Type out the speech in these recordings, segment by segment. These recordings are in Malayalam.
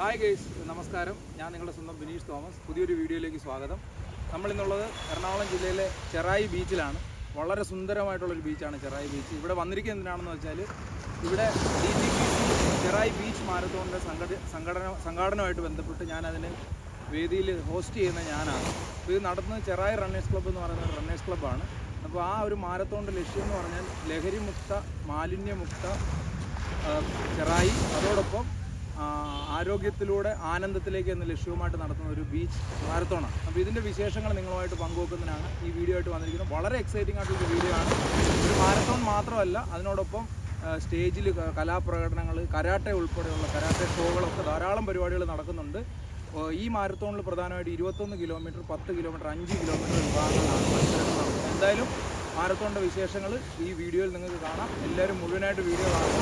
ഹായ് ഗേസ് നമസ്കാരം. ഞാൻ നിങ്ങളുടെ സ്വന്തം ബിനീഷ് തോമസ്. പുതിയൊരു വീഡിയോയിലേക്ക് സ്വാഗതം. നമ്മളിന്നുള്ളത് എറണാകുളം ജില്ലയിലെ ചെറായി ബീച്ചിലാണ്. വളരെ സുന്ദരമായിട്ടുള്ളൊരു ബീച്ചാണ് ചെറായി ബീച്ച്. ഇവിടെ വന്നിരിക്കുന്നത് എന്തിനാണെന്ന് വെച്ചാൽ ഇവിടെ D T P Cherai beach മാരത്തോണിന്റെ സംഘടി സംഘടന സംഘാടനവുമായിട്ട് ബന്ധപ്പെട്ട് ഞാനതിന് വേദിയിൽ ഹോസ്റ്റ് ചെയ്യുന്ന ഞാനാണ്. അപ്പോൾ ഇത് നടത്തുന്നത് ചെറായി റണ്ണേഴ്സ് ക്ലബ്ബ് എന്ന് പറയുന്ന റണ്ണേഴ്സ് ക്ലബ്ബാണ് അപ്പോൾ ആ ഒരു മാരത്തോണിന്റെ ലക്ഷ്യം എന്ന് പറഞ്ഞാൽ ലഹരിമുക്ത മാലിന്യമുക്ത ചെറായി. അതോടൊപ്പം ആരോഗ്യത്തിലൂടെ ആനന്ദത്തിലേക്ക് എന്ന ലക്ഷ്യവുമായിട്ട് നടത്തുന്ന ഒരു ബീച്ച് മാരത്തോണാണ്. അപ്പോൾ ഇതിന്റെ വിശേഷങ്ങൾ നിങ്ങളുമായിട്ട് പങ്കുവെക്കുന്നതിനാണ് ഈ വീഡിയോ ആയിട്ട് വന്നിരിക്കുന്നത്. വളരെ എക്സൈറ്റിംഗ് ആയിട്ടുള്ള വീഡിയോ ആണ്. ഒരു മാരത്തോൺ മാത്രമല്ല അതിനോടൊപ്പം സ്റ്റേജിൽ കലാപ്രകടനങ്ങൾ കരാട്ടെ ഉൾപ്പെടെയുള്ള കരാട്ടെ ഷോകളൊക്കെ ധാരാളം പരിപാടികൾ നടക്കുന്നുണ്ട്. ഈ മാരത്തോണിൽ പ്രധാനമായിട്ട് ഇരുപത്തൊന്ന് കിലോമീറ്റർ പത്ത് കിലോമീറ്റർ അഞ്ച് കിലോമീറ്റർ വിഭാഗങ്ങളാണ് മത്സരങ്ങൾ നടക്കുന്നത് എന്തായാലും മാരത്തോണിന്റെ വിശേഷങ്ങൾ ഈ വീഡിയോയിൽ നിങ്ങൾക്ക് കാണാം. എല്ലാവരും മുഴുവനായിട്ട് വീഡിയോ കാണാം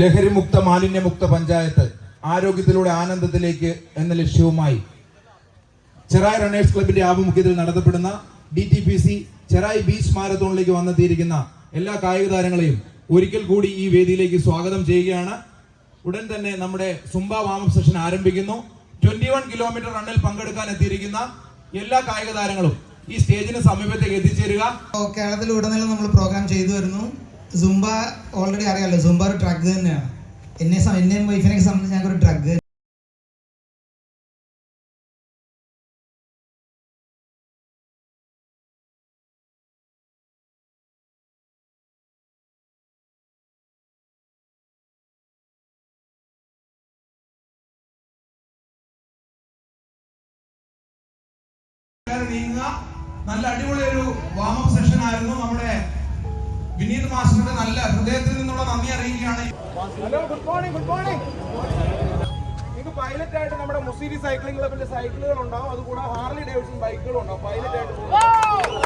ലഹരിമുക്ത മാലിന്യമുക്ത പഞ്ചായത്ത്. ആരോഗ്യത്തിലൂടെ ആനന്ദത്തിലേക്ക് എന്ന ലക്ഷ്യവുമായി ചെറായി റണ്ണേഴ്സ് ക്ലബിന്റെ ആഭിമുഖ്യത്തിൽ നടത്തപ്പെടുന്ന D T P C Cherai beach മാരത്തോണിലേക്ക് വന്നെത്തിയിരിക്കുന്ന എല്ലാ കായിക താരങ്ങളെയും ഒരിക്കൽ കൂടി ഈ വേദിയിലേക്ക് സ്വാഗതം ചെയ്യുകയാണ്. ഉടൻ തന്നെ നമ്മുടെ സുംബ വാമപ്പ് സെഷൻ ആരംഭിക്കുന്നു. ട്വന്റി വൺ കിലോമീറ്റർ റണ്ണിൽ പങ്കെടുക്കാൻ എത്തിയിരിക്കുന്ന എല്ലാ കായിക താരങ്ങളും ഈ സ്റ്റേജിന് സമീപത്തേക്ക് എത്തിച്ചേരുക. കേരളത്തിൽ ഉടനീളം നമ്മൾ പ്രോഗ്രാം ചെയ്തു വരുന്നു. സുംബ ഓൾറെഡി അറിയാലോ സുംബ ഒരു ട്രാക്ക് തന്നെയാണ്. എന്നെ എന്നെ വൈഫിനെ സംബന്ധിച്ച് ഞങ്ങൾക്ക് ഒരു ഡ്രഗ് നല്ല അടിപൊളി ഒരു വാമപ്പ് സെഷൻ ആയിരുന്നു നമ്മുടെ വിനീത് മാസ്റ്ററുടെ നല്ല ഹൃദയത്തിൽ നിന്നുള്ള നന്ദി അറിയിക്കുകയാണ്. Hello good morning good morning നിങ്ങൾക്ക് പൈലറ്റ് ആയിട്ട് നമ്മുടെ മുസീരി സൈക്ലിംഗ് ക്ലബിന്റെ സൈക്കിളുകൾ ഉണ്ടാവും അതുകൂടാതെ ഹാർലി ഡേവിഡ്സൺ ബൈക്കുകൾ ഉണ്ടാവും പൈലറ്റ് ആയിട്ട്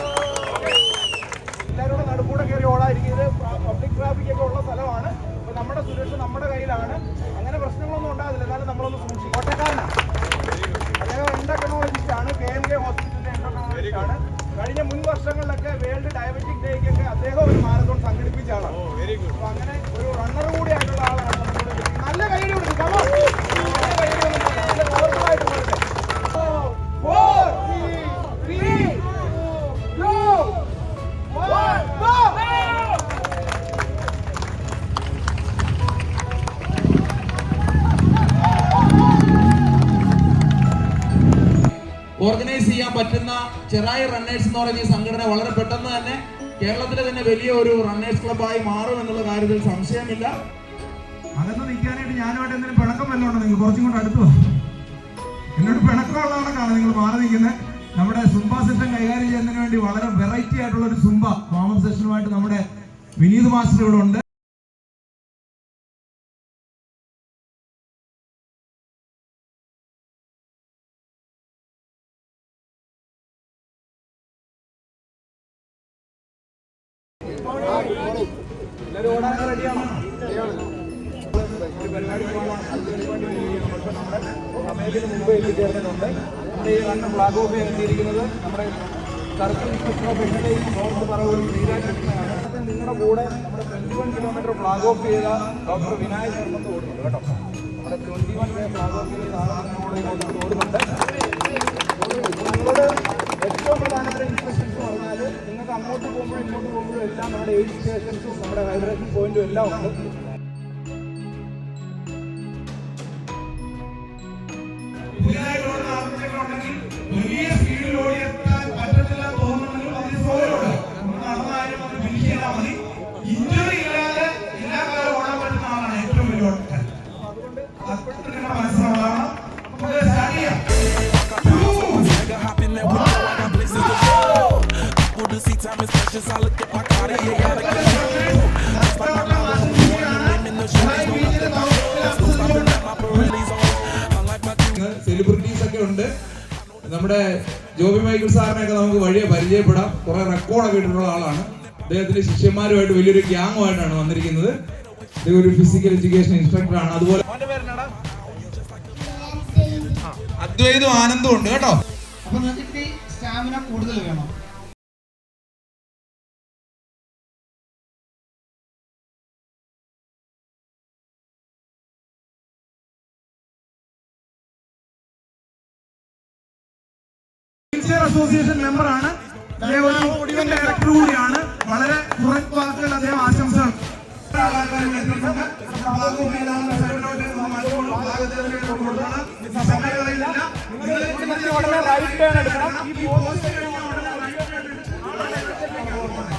ഓർഗനൈസ് ചെയ്യാൻ പറ്റുന്ന ചെറായി റണ്ണേഴ്സ് എന്ന് പറയുന്ന ഈ സംഘടന വളരെ പെട്ടെന്ന് തന്നെ കേരളത്തിലെ തന്നെ വലിയ ഒരു റണ്ണേഴ്സ് ക്ലബായി മാറും എന്നുള്ള കാര്യത്തിൽ സംശയമില്ല. അകത്ത് നിൽക്കാനായിട്ട് ഞാനുമായിട്ട് എന്തെങ്കിലും പിണക്കം വല്ലതും ഉണ്ടോ നിങ്ങൾ? കുറച്ചും കൂടെ അടുത്തു. എന്നോട് കണക്കാണ് നിങ്ങൾ മാറി നിൽക്കുന്നത് നമ്മുടെ സുംബ സെഷൻ കൈകാര്യം ചെയ്യുന്നതിന് വേണ്ടി വളരെ വെറൈറ്റി ആയിട്ടുള്ള ഒരു സുംബ വാമം സെഷനുമായിട്ട് നമ്മുടെ വിനീത് മാസ്റ്റർ ഇവിടെ ഉണ്ട്. സമയത്തിന് മുമ്പ് എത്തിച്ചേർന്നിട്ടുണ്ട് നമ്മുടെ ഈ റണ്ണ് ഫ്ലാഗ് ഓഫ് എത്തിയിരിക്കുന്നത് നമ്മുടെ circle inspector of excise north Paravur ശ്രീരാജകൃഷ്ണനാണ് നിങ്ങളുടെ കൂടെ നമ്മുടെ twenty one kilometre flag off ചെയ്ത ഡോക്ടർ വിനായക് ശർമ്മത്ത് ഓടുന്നുണ്ട് കേട്ടോ നമ്മുടെ ട്വന്റി വൺ ഫ്ലാഗ് ഓഫ് ചെയ്ത സാധനം കൂടെ ഇങ്ങോട്ട് ഓടുന്നുണ്ട് നിങ്ങളോട് ഏറ്റവും പ്രധാനപ്പെട്ട ഇൻസ്പെക്ഷൻസ് പറഞ്ഞാൽ നിങ്ങൾക്ക് അങ്ങോട്ട് പോകുമ്പോഴും ഇങ്ങോട്ട് പോകുമ്പോഴും എല്ലാം നമ്മുടെ എയ്ഡ് സ്റ്റേഷൻസും നമ്മുടെ ഹൈഡ്രേഷൻ പോയിന്റും എല്ലാം ഉണ്ട്. ഉണ്ട്. നമ്മുടെ ജോബി മൈക്കിൾ സാറിനെയൊക്കെ നമുക്ക് വഴിയെ പരിചയപ്പെടാം. കുറെ റെക്കോർഡൊക്കെ ഇട്ടിട്ടുള്ള ആളാണ്. അദ്ദേഹത്തിന്റെ ശിഷ്യന്മാരുമായിട്ട് വലിയൊരു ഗ്യാങ്ങുമായിട്ടാണ് വന്നിരിക്കുന്നത്. ഇദ്ദേഹം ഒരു ഫിസിക്കൽ എഡ്യൂക്കേഷൻ ഇൻസ്ട്രക്ടർ ആണ്. അതുപോലെ അദ്വൈതും ആനന്ദവും ഉണ്ട് കേട്ടോ. അപ്പൊ നിങ്ങൾക്ക് സ്റ്റാമിന കൂടുതൽ വേണം. വീൽചെയർ അസോസിയേഷൻ മെമ്പറാണ് ഇവന്റ് ഡയറക്ടർ കൂടിയാണ്. വളരെ കുറച്ച് വാക്കുകൾ അദ്ദേഹം ആശംസകൾ സ്വിറ്റ്സർലൻഡ്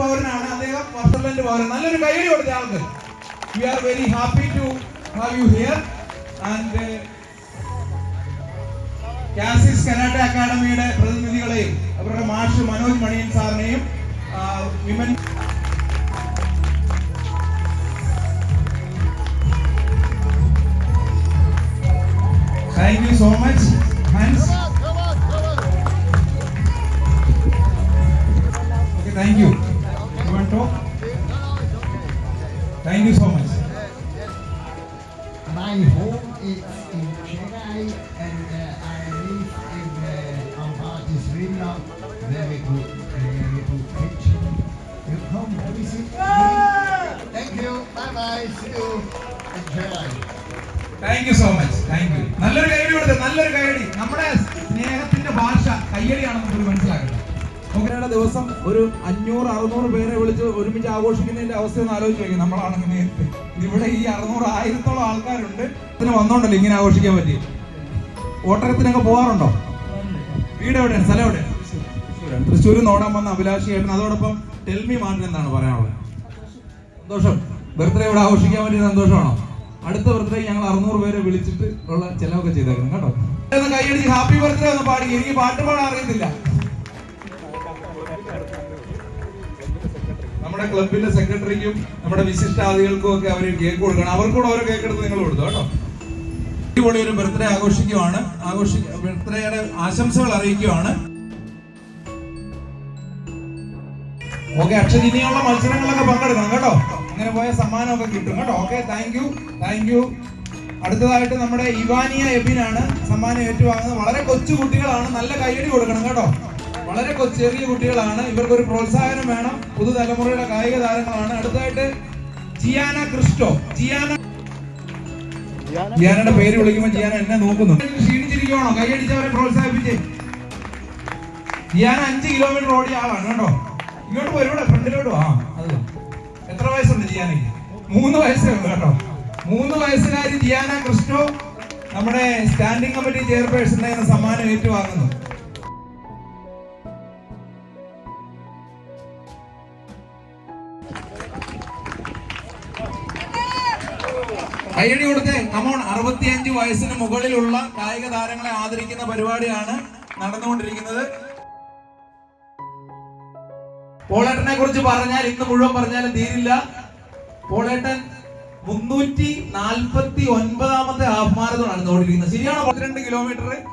പൗരനാണ്. അദ്ദേഹം സ്വിറ്റ്സർലൻഡ് പൗരൻ. നല്ലൊരു കൈയടി കൊടുത്ത ആൾക്ക്. We are very happy to have you here and Kasis karate academy പ്രതിനിധികളെയും അവരുടെ മാഷ് Manoj Maniyan സാറിനെയും women thank you so much Hans thank thank Thank you so much. My home is in Chennai and uh, I live in uh, Ambati Srila. Very good, very good kitchen. You come visit me. Thank you. Bye bye. See you in Chennai. Thank you so much thank you നല്ലൊരു കൈയടി കൊടുത്ത് നല്ലൊരു കൈയടി നമ്മുടെ സ്നേഹത്തിന്റെ ഭാഷ കയ്യടിയാണെന്ന് നമുക്ക് മനസ്സിലാക്കണം നമുക്കിടെ ദിവസം ഒരു അഞ്ഞൂറ് അറുന്നൂറ് പേരെ വിളിച്ച് ഒരുമിച്ച് ആഘോഷിക്കുന്നതിന്റെ അവസ്ഥ ഒന്ന് ആലോചിച്ച് നോക്കി നമ്മളാണെങ്കിൽ നേരത്തെ ഇവിടെ ഈ അറുന്നൂറ് ആയിരത്തോളം ആൾക്കാരുണ്ട്. ഇതിന് വന്നോണ്ടല്ലോ ഇങ്ങനെ ആഘോഷിക്കാൻ പറ്റി? ഓട്ടരത്തിനൊക്കെ പോകാറുണ്ടോ വീട് എവിടെയാണ്? സ്ഥലം എവിടെയാണ്? തൃശ്ശൂർ നോടാൻ വന്ന അഭിലാഷിയായിരുന്നു അതോടൊപ്പം ടെൽമി മാറിന് എന്താണ് പറയാനുള്ളത്? സന്തോഷം. ബർത്ത്ഡേ ഇവിടെ ആഘോഷിക്കാൻ വേണ്ടി സന്തോഷമാണോ? അടുത്ത ബർത്ത്ഡേ ഞങ്ങൾ അറുന്നൂറ് പേരെ വിളിച്ചിട്ട് ഉള്ള ചെലവൊക്കെ ചെയ്തേക്കണം കേട്ടോ? കൈയടിച്ച് ഹാപ്പി ബർത്ത്ഡേ ഒന്ന് പാടി. എനിക്ക് പാട്ട് പാടാൻ അറിയത്തില്ല. നമ്മുടെ ക്ലബിന്റെ സെക്രട്ടറിക്കും നമ്മുടെ വിശിഷ്ടാദികൾക്കും ഒക്കെ അവർ കേക്ക് കൊടുക്കണം. അവർക്കൂടെ ഓരോ കേക്ക് എടുത്ത് നിങ്ങൾ കൊടുത്തു കേട്ടോ? അടിപൊളി ഒരു ബർത്ത്ഡേ ആഘോഷിക്കുവാണ്. ആഘോഷി ബർത്ത്ഡേയുടെ ആശംസകൾ അറിയിക്കുവാണ്. ഓക്കെ അക്ഷയ് ഇനിയുള്ള മത്സരങ്ങളിലൊക്കെ പങ്കെടുക്കണം കേട്ടോ. അങ്ങനെ പോയ സമ്മാനമൊക്കെ കിട്ടും കേട്ടോ. Okay thank you thank you അടുത്തതായിട്ട് നമ്മുടെ ഇവാനിയ എബിനാണ് സമ്മാനം ഏറ്റുവാങ്ങുന്നത്. വളരെ കൊച്ചു കുട്ടികളാണ്. നല്ല കൈയടി കൊടുക്കണം കേട്ടോ. വളരെ ചെറിയ കുട്ടികളാണ്. ഇവർക്ക് ഒരു പ്രോത്സാഹനം വേണം. പുതുതലമുറയുടെ കായിക താരങ്ങളാണ്. അടുത്തതായിട്ട് ജിയാന ക്രിസ്റ്റോ. ജിയാന ജിയാനയുടെ പേര് വിളിക്കുമ്പോൾ ജിയാന എന്നെ നോക്കുന്നു. ക്ഷീണിച്ചിരിക്കുവാണോ? കൈയടിച്ചവരെ പ്രോത്സാഹിപ്പിച്ച്. ജിയാന അഞ്ച് കിലോമീറ്റർ ഓടിയ ആളാണ് കേട്ടോ. ഇങ്ങോട്ട് ഇവിടെ ഫ്രണ്ടിലോട്ട് ആ അത് എത്ര വയസ്സുണ്ട് ജിയാനയ്ക്ക്? മൂന്ന് വയസ്സേ ഉള്ളൂ കേട്ടോ. മൂന്ന് വയസ്സുകാരി ജിയാന ക്രിസ്റ്റോ നമ്മുടെ സ്റ്റാൻഡിംഗ് കമ്മിറ്റി ചെയർപേഴ്സണിനെ സമ്മാനം ഏറ്റുവാങ്ങുന്നു. കയ്യടി കൊടുത്തേ. കമോൺ അറുപത്തിയഞ്ച് വയസ്സിന് മുകളിലുള്ള കായിക താരങ്ങളെ ആദരിക്കുന്ന പരിപാടിയാണ് നടന്നുകൊണ്ടിരിക്കുന്നത്. പോളേട്ടനെ കുറിച്ച് പറഞ്ഞാൽ ഇന്ന് മുഴുവൻ പറഞ്ഞാലും തീരില്ല. പോളേട്ടൻ മുന്നൂറ്റി നാൽപ്പത്തി ഒൻപതാമത്തെ ഹാഫ് മാരത്തോൺ ആണ് ശരിയാണോ? പന്ത്രണ്ട് കിലോമീറ്റർ